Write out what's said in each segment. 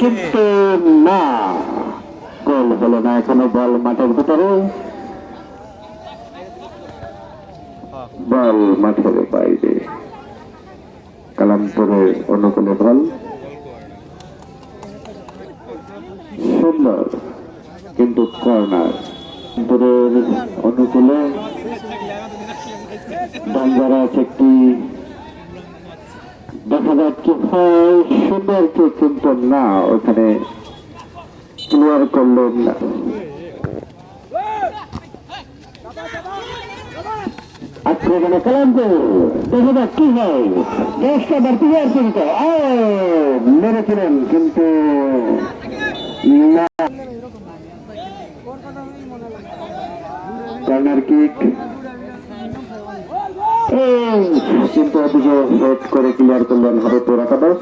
কিন্তু না। গোল হলো না এখনও বল মাঠের ভিতরে। বল মাঠের বাইরে। কালামপুরের অনুকূলে বল। সুন্দর, কিন্তু কর্নার। কালামপুরের অনুকূলে। ডাঙ্গারাজ একটি দেখা যাচ্ছে হয় সুন্দর কেউ কিন্তু না, ওখানে ক্লিয়ার করলেন না। আক্রমণে কালামপুর দেখা যাক কি হয়। দশটা বার না। কর্নার কিক কিন্তু ওদিকে হেড করে ক্লিয়ার করলেন হবে তোরাকাদাস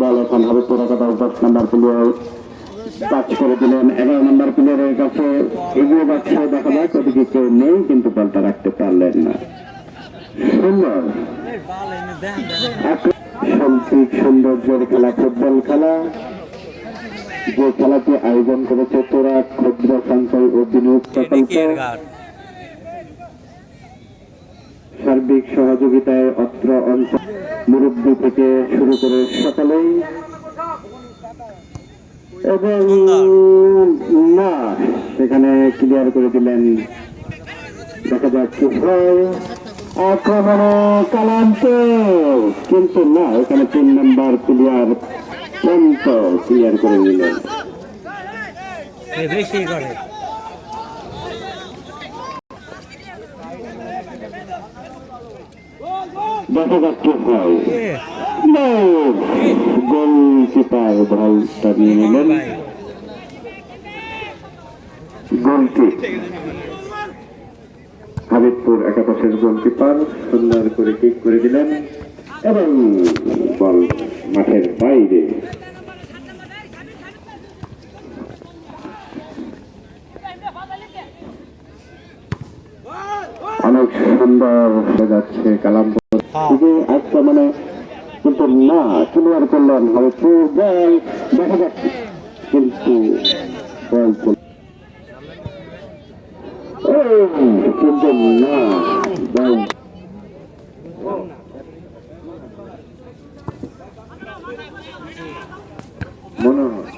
বল এখন হবে তোরাকাদাস দশ নাম্বার প্লেয়ার টাচ করে দিলেন। এগারো নাম্বার প্লেয়ারের কাছে এগিয়ে যাচ্ছে দেখা যাক, ওদিকে কেউ নেই কিন্তু বলটা রাখতে পারলেন না। সৌন্দর্যের খেলা, ফুটবল খেলা। যে খেলাটি আয়োজন করেছে তোরা, ক্ষুদ্র সঞ্চয় ও বিনিয়োগ প্রকল্প। সার্বিক সহযোগিতায় অত্র অঞ্চল মুরব্বী থেকে শুরু করে সকলেই এবং না, সেখানে ক্লিয়ার করে দিলেন। দেখা যাক কি হয়। আক্রমণে কালান্ত, কিন্তু না, এখানে তিন নম্বর প্লেয়ার পন্ত ক্লিয়ার করে দিলেন। দেখা যাক কি? হয় গোলকিপার বলটা নিয়ে নিলেন গোলকি। হাবিবপুর একাদশের গোলকিপার সুন্দর করে কিক করে দিলেন এবং বল মাঠের বাইরে। সুন্দর হয়ে যাচ্ছে কালামপুর থেকে আক্রমণে কিন্তু না ক্লিয়ার করলেন হাবিবপুর বল দেখা যাচ্ছে কিন্তু মনে হয়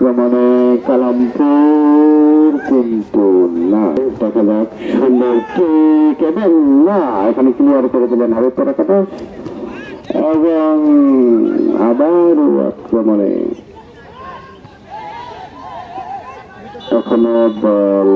আক্রমণে কালামপুর কিন্তু না। দেখা যাক সুন্দর কিক এবং না। এখানে ক্লিয়ার করে দিলেন হবে পরে কথা এবং আবার আক্রমণে। এখনও বল